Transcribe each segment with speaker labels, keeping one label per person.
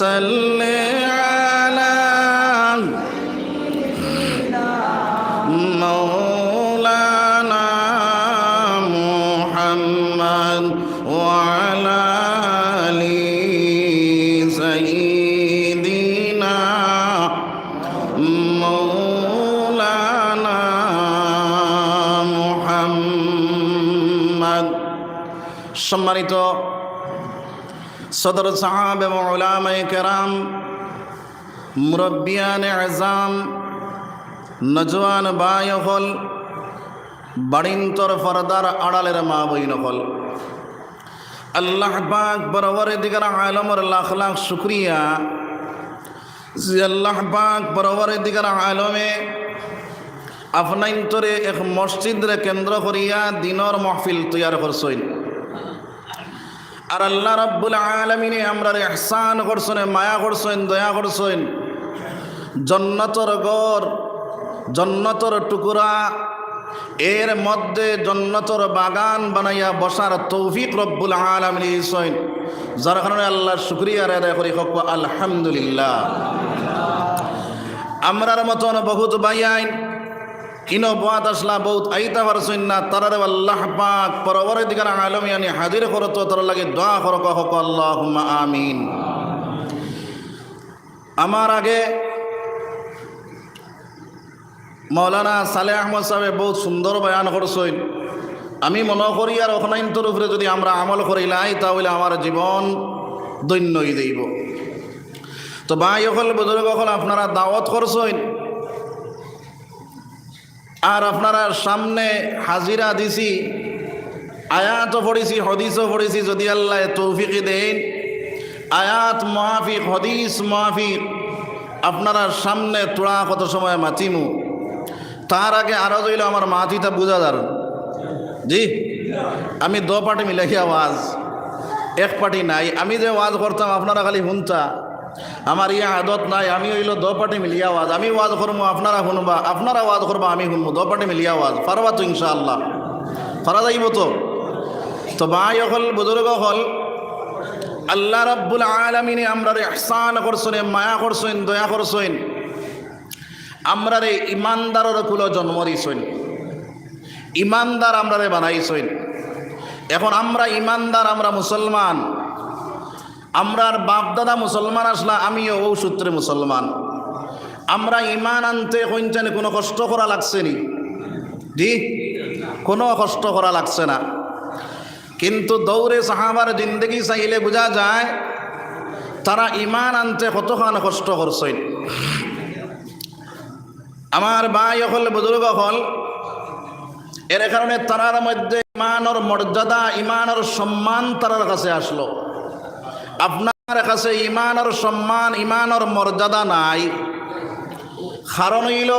Speaker 1: সাল্লি আলা مولانا محمد وعلى آل سيدنا مولانا محمد সম্মানিত সদর সাহাব এবং ওলামায়ে কেরাম, মুরব্বিয়ান আজাম নজওয়ান বাই হল বাড়িন্তর ফরদার আড়ালের মা বই নকল আল্লাহ পাক বরাবর দিগার আলমর লাখ লাখ শুক্রিয়া। যে আল্লাহ পাক বরাবর দিগার আলমে আপনাইন্তরে এক মসজিদরে কেন্দ্র করিয়া দিনর মহফিল তৈয়ার করছইন আর আল্লাহ রব্বুল আলমিনে আমরা এহসান করছেন, মায়া করছেন, দয়া করছেন। জন্নতর গড়, জন্নতর টুকুরা, এর মধ্যে জন্নতর বাগান বানাইয়া বসার তৌফিক রব্বুল আলমিন ইসইন যার কারণে আল্লাহর শুক্রিয়া আদায় করি হক, আলহামদুলিল্লাহ। আমরার মতন বহুত বাইয়াইন কিনো বাদ আসলা, বহুত আইতা পারছইন না তারারে আল্লাহ পাক পরবরে দিকার আলমিয়ানি হাজির করতো তোর লাগে দোয়া করক হক আল্লাহ আমিন। আমার আগে মৌলানা সালে আহমদ সাহেব বহুত সুন্দর বয়ান করছেন। আমি মনে করি আর অখনাইন্তর উপরে যদি আমরা আমল করিলাই তাহলে আমার জীবন দৈন্যই দেব তো ভাই অকল বুজুর্গ অকল আপনারা দাওয়াত করছেন। আর আপনারা সামনে হাজিরা দিছি, আয়াতও পড়েছি, হদিসও পড়েছি, যদি আল্লাহ তৌফিকি দেন। আয়াত মাহফিক হদিস মাহফিক আপনারা সামনে তোড়া কত সময় মাতিমু? তার আগে আরও জইল আমার মাথিটা বুঝা যার। জি? আমি দো পার্টি মিলাইয়া আওয়াজ এক পার্টি নাই। আমি যে ওয়াজ করতাম, আপনারা খালি শুনতা আমার ইয়া আদত নাই, আমি হইল দো পার্টি মিলিয়া আওয়াজ আমি ওয়াজ করব আপনারা শুনবা, আপনারা ওয়াজ করবা, আমি শুনব দো পার্টি মিলিয়া আওয়াজ পারবা তো ইনশাআল্লাহ। পারা যাইব তো? তো ভাই হল বুজুর্গ হল আল্লাহ রব্বুল আলমিনে আমরা ইহসান করছেন, মায়া করছেন, দয়া করছেন। আমরা রে ইমানদারের কুলো জন্ম দিছইন ইমানদার আমরা রে বানাইছইন এখন আমরা ইমানদার, আমরা মুসলমান। আমরার বাপদাদা মুসলমান আসলা, আমিও ও সূত্রে মুসলমান। আমরা ইমান আনতে কইনচানে কোনো কষ্ট করা লাগছে নি? জি? কোনো কষ্ট করা লাগছে না। কিন্তু দৌড়ে সাহাবার জিন্দগি চাইলে বোঝা যায়, তারা ইমান আনতে কতখান কষ্ট করছেন। আমার ভাই হল বুজুর্গ হল এর কারণে তারার মধ্যে ইমানর মর্যাদা, ইমানর সম্মান তারার কাছে আসলো। আপনার কাছে ইমানর সম্মান ইমানর মর্যাদা নাই। কারণ হইল,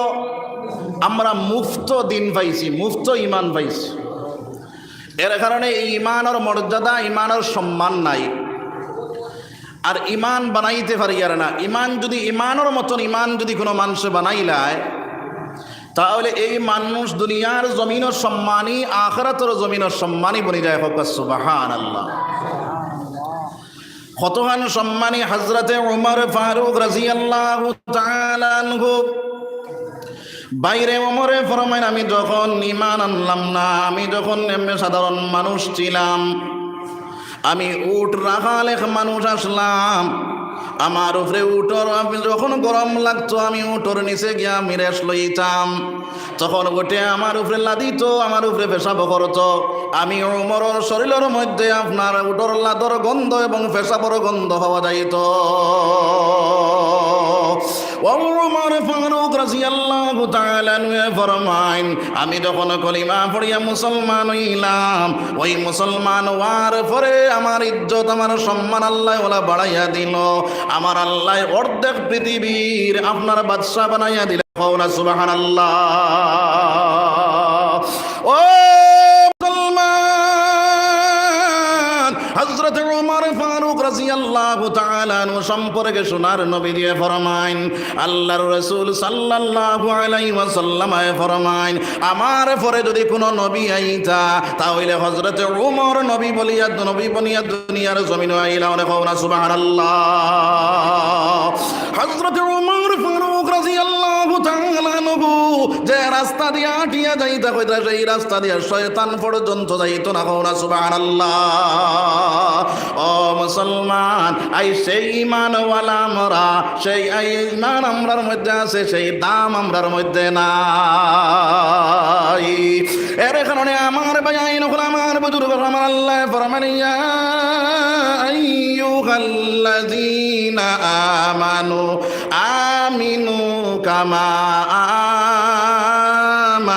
Speaker 1: আমরা মুফত দিন পাইছি, মুফত ইমান পাইছি। এর কারণে এই ইমানর মর্যাদা ইমানর সম্মান নাই। আর ইমান বানাইতে পারি আর না। ইমান যদি ইমানের মতন ইমান যদি কোনো মানুষ বানাইলায় তাহলে এই মানুষ দুনিয়ার জমিনের সম্মানী, আখরাতর জমিনের সম্মানী বনি যায় হোক সুবাহান আল্লাহ কতখান সম্মানী হজরতে উমর ফারুক রাজি আল্লাহ বাইরে ওমরে ফরমাইন, আমি যখন ইমান আনলাম না, আমি যখন এমনি সাধারণ মানুষ ছিলাম, আমি উঠ রাখালেখ মানুষ আসলাম আমার উপরে উঠর, আমি যখন গরম লাগতো, আমি উঠর নিচে গিয়া আমি লইতাম তখন গোটে আমার উপরে লাদিত, আমার উপরে পেশাব করত। আমি উমর শরীরের মধ্যে আপনার উঠোর লাদর গন্ধ এবং পেশাবর গন্ধ হওয়া যাইত। আমি যখন কলিমা পড়িয়া মুসলমান হইলাম, ওই মুসলমান হওয়ার পরে আমার ইজ্জত, আমার সম্মান আল্লাহ ওলা বাড়াইয়া দিল। আমার আল্লাহ অর্ধেক পৃথিবীর আপনার বাদশাহ বানাইয়া দিল সুবহানাল্লাহ। মুসলমান হযরত ওমর ফারুক রাদিয়াল্লাহু রাদিয়াল্লাহু তাআলা আনহু সম্পর্কে সোনার নবী দিয়ে ফরমাইন। আল্লাহর রাসূল সাল্লাল্লাহু আলাইহি ফরমাইন, আমার পরে যদি কোনো নবী আইতা, তাহলে হযরত উমর নবী বলিয়া, নবী বনিয়া দুনিয়ার জমিন আইলা অনেক সুবহানাল্লাহ। হযরত উমর ফারুক রাস্তা দিয়ে আটিয়া যাইতা কইতা সেই রাস্তা দিয়ে শয়তান পর্যন্ত যাইতো না কওনা সুবহানাল্লাহ। ও মুসলমান, আই সেই ইমানওয়ালা আমরা, সেই আই ইমান আমরার মধ্যে আছে, সেই দাম আমরার মধ্যে নাই। এর কারণে আমার ভাই, আইন আমার বুজুর্গ, আমার আল্লাহ ফরমানিয়া আইয়ুহাল্লাযীনা আমানু, আমিনু কামা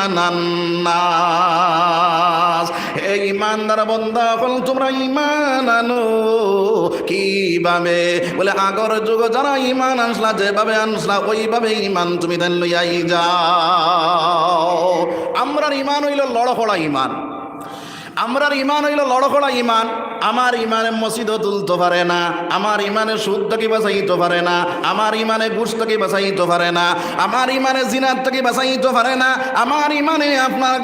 Speaker 1: আমানান্নাস হে ইমানদার বন্ধা হল তোমরা ইমান আনো। কীভাবে বলে, আগর যুগ যারা ইমান আনসলা, যেভাবে আনসলা, ওইভাবে ইমান তুমি দেন লইয়াই যাও। আমরার ইমান হইল লড়খড়া ইমান। আমরার ইমান হইল লড়খড়া ইমান। আমার ইমানে মসজিদও তুলতে পারে না, আমার ইমানে সুদ থেকে বাঁচাইতে পারে না, আমার ইমানে থেকে বাঁচাইতে পারে না, আমার ইমানে জিনার থেকে বাঁচাইতে পারে না, আমার ইমানে আপনার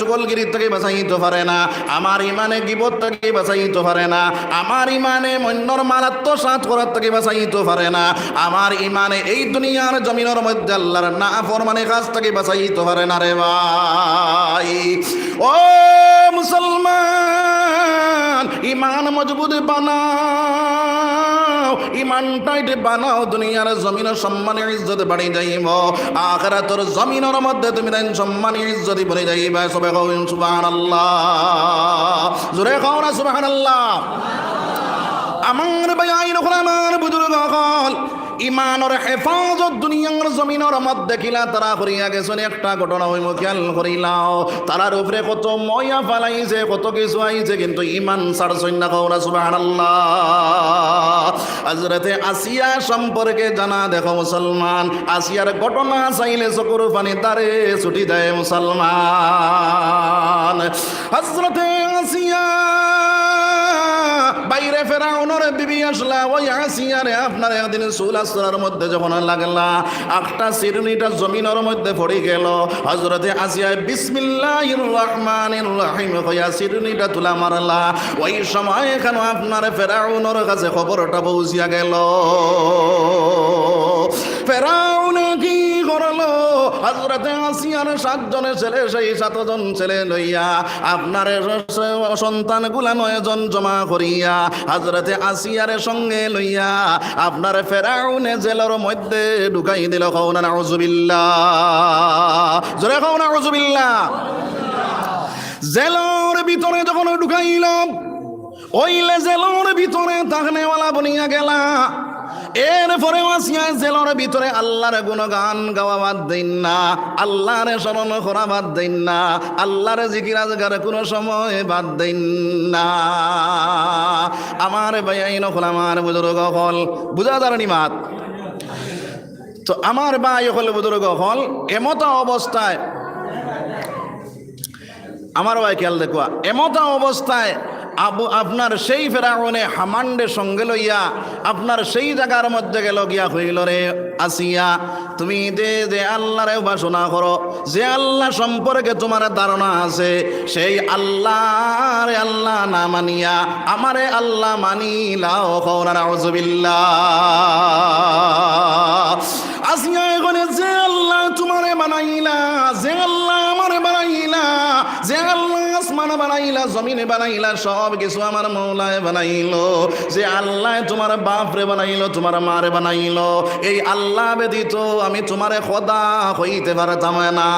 Speaker 1: চকলগিরির থেকে বাঁচাইতে পারে না, আমার ইমানে গিবত থেকে বাঁচাইতে পারে না, আমার ইমানে মন্যর মারাত্ম সাত করার থেকে বাঁচাইতে পারে না, আমার ইমানে এই দুনিয়ার জমিনের মধ্যে আল্লাহর না ফরমানে কাছ থেকে বাঁচাইতে পারে না রে ভাই। ও মুসলমান! ইমান মজবুত বানাও, ইমান টাইট বানাও, দুনিয়ার জমিন সম্মানে ইজ্জত বাড়ি যাইব আখরা তোর জমিনের মধ্যে তুমি দেন সম্মানে ইজ্জত বলে যাইবা সবে কৌ সুবাহ আল্লাহ জোরে কৌ না আল্লাহ আমার ভাই আইন, আমার বুজুর্গ ইমানর হেফাজত দুনিয়ার জমিনের মধ্যে কিলা তারা করিয়া গেছেন, একটা ঘটনা হইম, খেয়াল করিলাও তারার উপরে কত ময়া ফালাইছে কত কিছু আইছে, কিন্তু ইমান ছাড়ছই না কৌরা সুবহানাল্লাহ। হযরতে আসিয়া সম্পর্কে জানা, দেখো মুসলমান, আসিয়ার ঘটনা চাইলে চকুর পানি তারে ছুটি দেয় মুসলমান। আসিয়া বাইরে ফেরা ফেরাউনের বিবি আসলা, ওই আসিয়ারে আপনার একদিন চুল আসরার মধ্যে যখন লাগলা একটা সিরনিটা জমিনের মধ্যে পড়ে গেল। হজরতে আসিয়ায় বিসমিল্লাহির রহমানির রহিম হইয়া সিরনিটা তুলা মারলা। ওই সময় এখানে আপনার ফেরাউনের কাছে খবরটা পৌঁছিয়া গেল। ফেরাউনে কি করল? হজরতে আসিয়ার সাতজনের ছেলে, সেই সাতজন ছেলে লইয়া আপনার সন্তানগুলা নয়জন জমা করিয়া হজরতে আসিয়ার সঙ্গে লইয়া আপনার ফেরাউনে জেলের মধ্যে ঢুকাই দিল। কৌনা নাউজুবিল্লা জোরে কৌনা নাউজুবিল্লা জেলর ভিতরে যখন ঢুকাইলাম ওইলে জেলর ভিতরে তাহনেওয়ালা বনিয়া গেলা। এরপরে আসিয়া জেলর ভিতরে আল্লাহর গুণগান গাওয়া বাদ দিন না, আল্লাহরে স্মরণ করা বাদ দিন না, আল্লাহর জিকির আজগার কোনো সময় বাদ দিন না। আমার ভাইয়াই নকল আমার বুজুর্গ হল। বুঝা দাঁড়ানি মাত তো আমার ভাই হল, বুজুর্গ হল। এমতা অবস্থায়, আমার ভাই খেয়াল দেখুয়া এমতা অবস্থায় আবু, আপনার সেই ফেরাউনে হামান্ডে সঙ্গে লইয়া আপনার সেই জায়গার মধ্যে গেল গিয়া হইল রে আসিয়া। তুমি দে যে আল্লাহরে উপাসনা করো। যে আল্লাহ সম্পর্কে তোমার ধারণা আছে, সেই আল্লাহ আল্লাহ না মানিয়া, আমারে আল্লাহ মানিলাও কৌনা নাউজুবিল্লাহ। আসিয়া এখানে যে আল্লাহ তোমারে বানাইলা, যে আল্লাহ আমারে বানাইলা, যে আল্লাহ আসমান বানাইলা, জমিনে বানাইলা, সব কিছু আমার মৌলায় বানাইলো। যে আল্লাহ তোমার বাপরে বানাইলো, তোমার মারে বানাইলো। এই আল্লাহ ব্যতীত আমি তোমারে খোদা হইতে পারতাম না।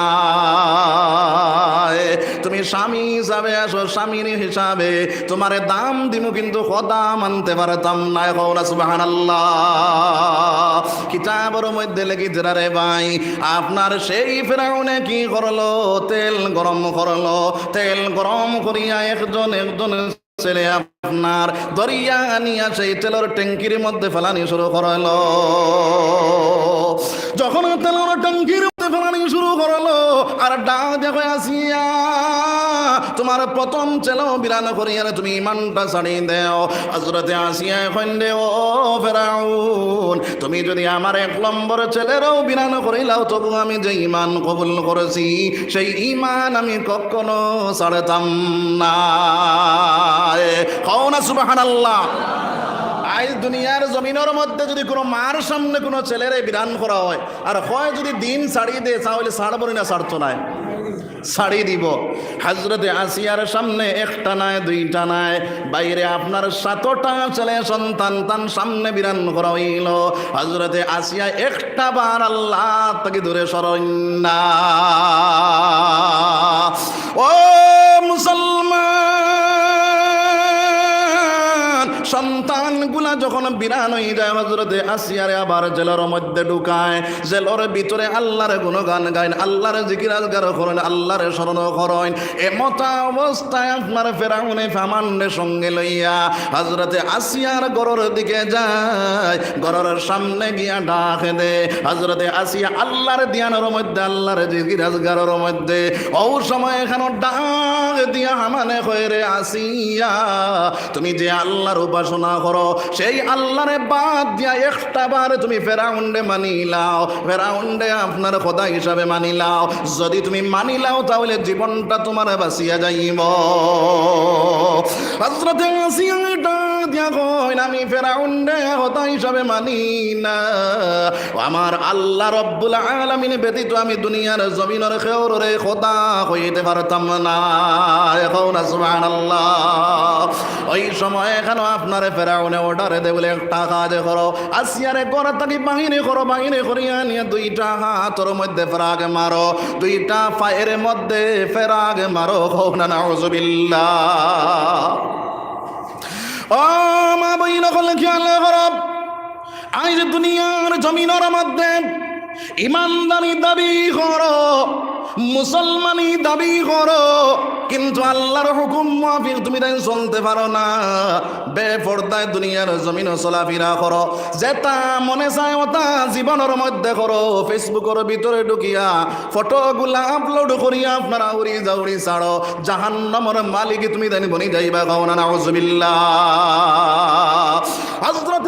Speaker 1: তুমি স্বামী হিসাবে আসো, স্বামীর হিসাবে তোমারে দাম দিমু কিন্তু খোদা মানতে পারতাম না কৌরা সুবাহান আল্লাহ কিতাবের মধ্যে লেগেছে রে ভাই, আপনার সেই ফেরাউনে কি করল? তেল গরম করল, তেল গরম করিয়া একজন একজন ছেলে আপনার দরিয়া আনিয়া সেই তেলের ট্যাঙ্কির মধ্যে ফেলানি শুরু করল যখন তেলের ট্যাঙ্কির মধ্যে ফেলানি শুরু করল আর ডাক দেখো আসিয়া তোমার প্রথম ছেলেও বিরান করিয়া তুমি ইমানটা ছাড়িয়ে দেও। হজরতে আসিয়া এখন দেও ফেরাউন, তুমি যদি আমার এক নম্বর ছেলেরও বিরান করিলাও তবু আমি যে ইমান কবুল করেছি, সেই ইমান আমি কখনো ছাড়তাম না। কও না সুবাহান আল্লাহ আজ দুনিয়ার জমিনের মধ্যে যদি কোনো মার সামনে কোনো ছেলেরে বিধান করা হয়, আর হয় যদি দিন ছাড়িয়ে দে তাহলে ছাড়বো না, ছাড়তো নাই ছাড়িয়ে দিব। হাজরতে আসিয়ার সামনে একটা নয় দুইটা নয় বাইরে আপনার সাতটা ছেলে সন্তান তান সামনে বিরান করা হইল। হজরতে আসিয়া একটা বার আল্লাহ তাকে দূরে সরণ না। ও মুসলমান সন্তানগুলা যখন বিরান হয়ে যায় হজরতে আসিয়ারে আবার জেলার মধ্যে ঢুকায়। জেলর ভিতরে আল্লাহর গুণগান গাইন, আল্লাহর জিকির আজগার করেন, আল্লাহর স্মরণ করেন। এমতা অবস্থায় আপনার ফেরাউনে ফামান্ডে সঙ্গে লইয়া হজরতে আসিয়ার গরর দিকে যায় গররের সামনে গিয়া ডাকে দে। হজরতে আসিয়া আল্লাহর দিয়ানোর মধ্যে, আল্লাহর জিকির আজগারের মধ্যে, ও সময় এখানে ডাক দিয়া, হামানে কইরে আসিয়া, তুমি যে আল্লাহর উপাসনা করো সেই আল্লাহরে বাদ দিয়া একটা বার তুমি ফেরাউন্ডে মানিলাও ফেরাউন্ডে আপনার খোদা হিসাবে মানিলাও যদি তুমি মানিলাও তাহলে জীবনটা তোমার বাঁচিয়া যাইব। হজরতে আসিয়া ডাক দিয়া কইন আমি ফেরাউন্ডে খোদা হিসাবে মানি না। আমার আল্লাহ রব্বুল আলামিন ব্যতীত আমি দুনিয়ার জমিনের খেওরে খোদা হইতে পারতাম না। এখন সুবহানাল্লাহ। ওই সময় এখানে আপনার ফেরাউনে অর্ডারে দে বলে একটা কাজ করো। আসিয়ারে করে তাকে বাহিনী করো, বাহিনী করিয়া নিয়ে দুইটা হাতর মধ্যে ফেরাগ মারো। দুইটা পায়ের মধ্যে ফেরাগ মারো হোক না নাউজুবিল্লাহ ও মা বইন করলে খেয়াল করো। আজ দুনিয়ার জমিনের মধ্যে ইমানদারি দাবি করো। মুসলমানি দাবি করো, কিন্তু আল্লাহর হুকুম মাফিক তুমি তাই চলতে পারো না। বেপর্দায় দুনিয়ার জমিন চলাফেরা করো, যেটা মনে চায় ওটা জীবনের মধ্যে করো। ফেসবুকের ভিতরে ঢুকিয়া ফটোগুলা আপলোড করিয়া আপনারা উড়ি যাউড়ি ছাড়ো। জাহান্নামর মালিক তুমি জানি বনি যাইবা কাউনা নাউজুবিল্লাহ। হযরত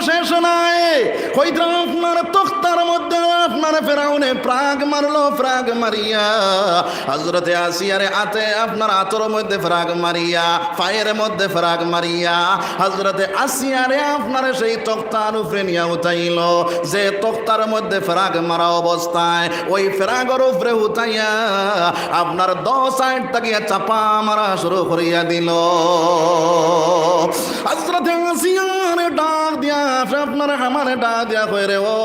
Speaker 1: শেষ নাই। হইতে আপনার তক্তার মধ্যে আপনার ফেরাউনে, প্রাগ মারলো, প্রাগ মারিয়া। হজরতে আসিয়ারে আতে, আপনার আতর মধ্যে ফ্রাগ মারিয়া, পায়ের মধ্যে ফ্রাগ মারিয়া। হজরতে আসিয়ারে আপনার সেই তক্তার উপরে নিয়ে উঠাইল, যে তক্তার মধ্যে ফ্রাগ মারা অবস্থায়, ওই ফ্রাগর উপরে উঠাইয়া আপনার দশ সাইড তাকিয়া চাপা মারা শুরু করিয়া দিল। হজরতে আসিয়ারে ডাক দিয়া, আপনার আমার ডাক দিয়া কই রে ও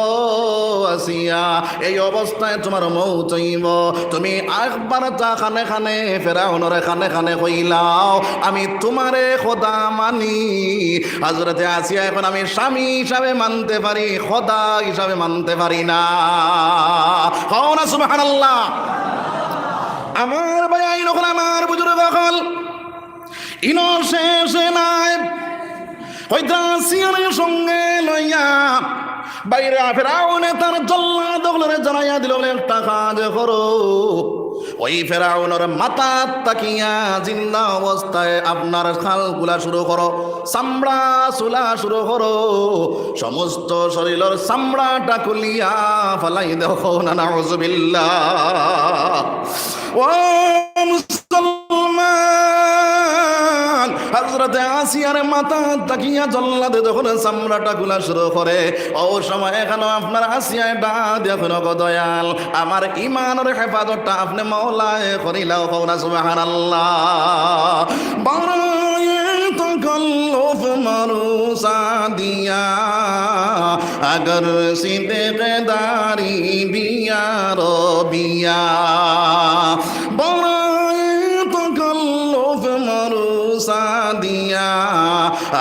Speaker 1: আসিয়া এই অবস্থায় তোমার মৌ হইব। তুমি একবার তা খানে খানে, ফেরাউনরে খানে খানে কইলাও আমি তোমারে খোদা মানি। হজরতে আসিয়া এখন আমি স্বামী হিসাবে মানতে পারি, খোদা হিসাবে মানতে পারি না। হও না, সুবহানাল্লাহ। আমার ভাই, আইন আমার বুজুর্গ এখন ইনো শেষ নাই। হয়তো আসিয়ারের সঙ্গে লইয়া বাইরে ফেরাউনে তার জল্লা দখলরে জানাইয়া দিল একটা কাজ করো। ওই ফেরাউনের মাথা তাকিয়া জিন্দা অবস্থায় আপনার খালগুলা শুরু করো, চামড়া চুলা শুরু করো, সমস্ত শরীরের চামড়াটা খুলিয়া ফালাই দেখো না নাউজুবিল্লাহ। ও মুসলমান! হজরতে আসিয়ার মাথা তাকিয়া জল্লাদে যখন চামড়াটা খোলা শুরু করে, ও সময় এখানে আপনার আসিয়ায় ডা দেখুন দয়াল। আমার ইমানের হেফাজতটা আপনি মৌলায় করিলাও কৌনা সুবাহান আল্লাহ তকল্লফ মরুসা দিয়া, আগর সিদে দারি বিয়া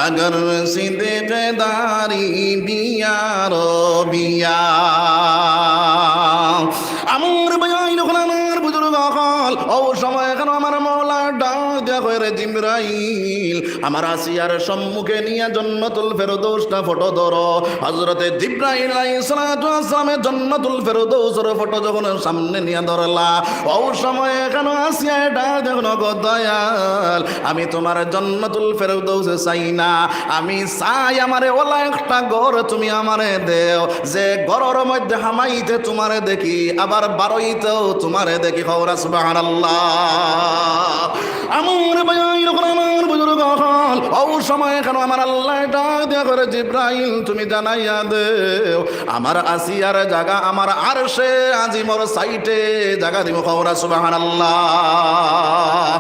Speaker 1: আগর সিদে দারি দিয়া রবিয়া আমার বয়াই যখন আমার বুজুর্গ অকল ও সময় এখন আমার মৌলা ডাক দেখ জিমরাইল আমার আসিয়ার সম্মুখে নিয়ে জন্নতুল ফেরদৌসটা ফটো ধরো। হজরতে জিব্রাইল আলাইহিসসালামের জন্নতুল ফটো যখন সামনে নিয়ে ধরলা, ও সময় এখন আসিয়া ডাক দেখুন গো দয়াল? আমি তোমার জন্নতুল ফেরদৌসে চাই না। আমি চাই আমারে ওলা একটা ঘর তুমি আমারে দেও। যে ঘরের মধ্যে হামাইতে তোমারে দেখি, আবার বারোইতেও তোমারে দেখি। খবর সুবহানাল্লাহ। আমার ভাই যখন আমার বুজুর্গ হল ও সময় কেন আমার আল্লাহ ডাক দেয়া করে জিব্রাইল, তুমি জানাইয়া দে আমার আসিয়ার জায়গা, আমার আর সে আজি মোর সাইটে জায়গা দিব খবরা সুবাহান আল্লাহ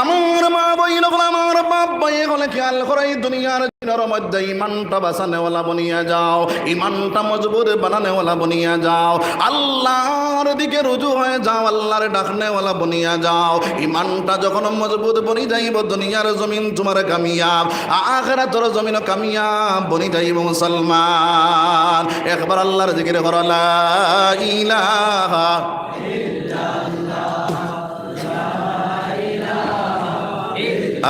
Speaker 1: আমার মা বই নকল আমার বাপ বই হলে খেয়াল করে দুনিয়ার দিনের মধ্যে ইমানটা বাঁচানেওয়ালা বনিয়া যাও, ইমানটা মজবুত বানানেওয়ালা বনিয়া যাও। আল্লাহর দিকে রুজু হয়ে যাও, আল্লাহর ডাকনেওয়ালা বনিয়া যাও। ইমানটা যখন মজবুত বনি যাইব, দুনিয়ার জমিন তোমার কামিয়াব আখেরা তোর জমিন কামিয়াব বনি যাইব মুসলমান। একবার আল্লাহর জিকির করলা ইলাহা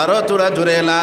Speaker 1: আরও তোরা জুড়ে লা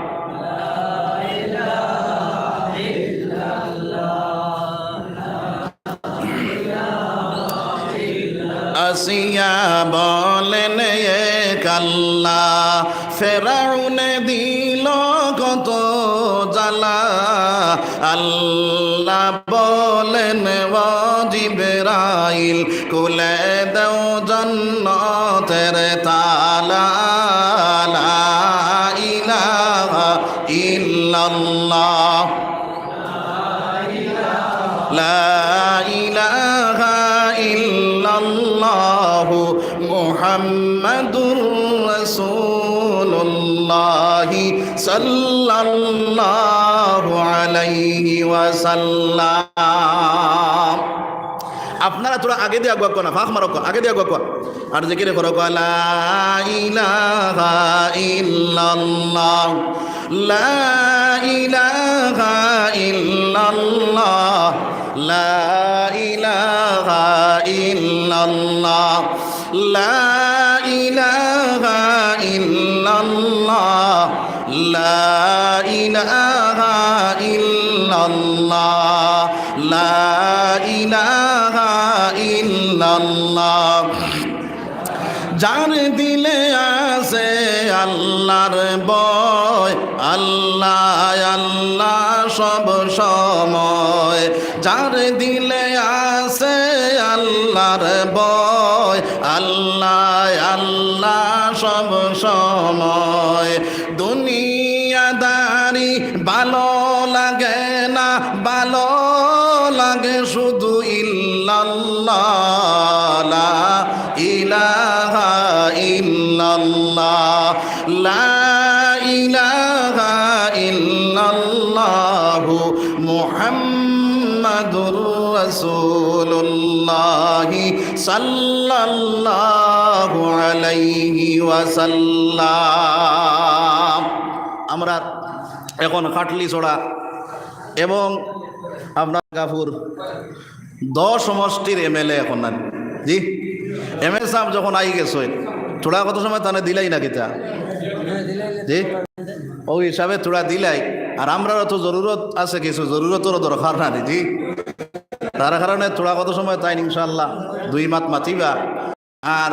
Speaker 1: কাল্লা ফেরাউনে দিল কত জ্বালা। আল্লাহ বলেন জিবরাইল কুলে দেও জন্নতের তালা। ইলাহা ইল্লাল্লাহ। ইলাহা ইল্লাল্লাহু। মুহাম্মাদুর আলাইহি ওয়াসাল্লাম। আপনারা তোরা আগে দিয়ে আগুয়া কোনা ফাঁক মারো আগে দিয়ে আগুয়া আর যে কিরে করো, লা ইলাহা ইলাহা ইল্লাল্লাহ, লা ইলাহা ইল্লাল্লাহ, লা ইল্লাল্লাহ, লা ইলাহা ইল্লাল্লাহ, লা ইলাহা ইল্লাল্লাহ। যার দিলে আছে আল্লাহর বয়, আল্লাহ আল্লাহ সব সময়। যার দিলে আছে আল্লাহর বয়, আল্লাহ আল্লাহ সব সময়। দুনিয়াদারি ভালো লাগে না, ভালো লাগে শুধু ইল্লাল্লাহ ইলাহা ইল্লাল্লাহ, লা ইলাহা মুহাম্মাদুর রাসূলুল্লাহ সাল্লাল্লাহু আলাইহি ওয়াসাল্লাম। আমরা এখন খাটলি ছড়া এবং আপনার গাফুর দশ সমষ্টির এমএলএ এখন না জি? এম এল সাহেব যখন আই গেছে থোড়া কত সময় তানে দিলাই না কিতা জি? ওই হিসাবে থোড়া দিলাই। আর আমরা তো জরুরত আছে কিছু, জরুরতেরও দরকার না জি? তার কারণে থোড়া কত সময় তাই ইনশাল্লাহ দুই মাত মাতিবা। আর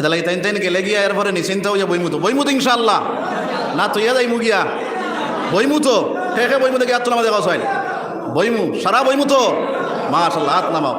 Speaker 1: তাহলে তাই তাই গেলে গিয়া এরপরে নিশ্চিন্ত হইয়া বইমুতো। বইমুতো ইনশাল্লাহ না তো ইয়া যাইমু গিয়া। বইমুতো। হে হে বইমুতো গিয়া তোলা দেখা সাইল বইমু, সারা বইমুতো। মাশাল্লাহ হাত নামাও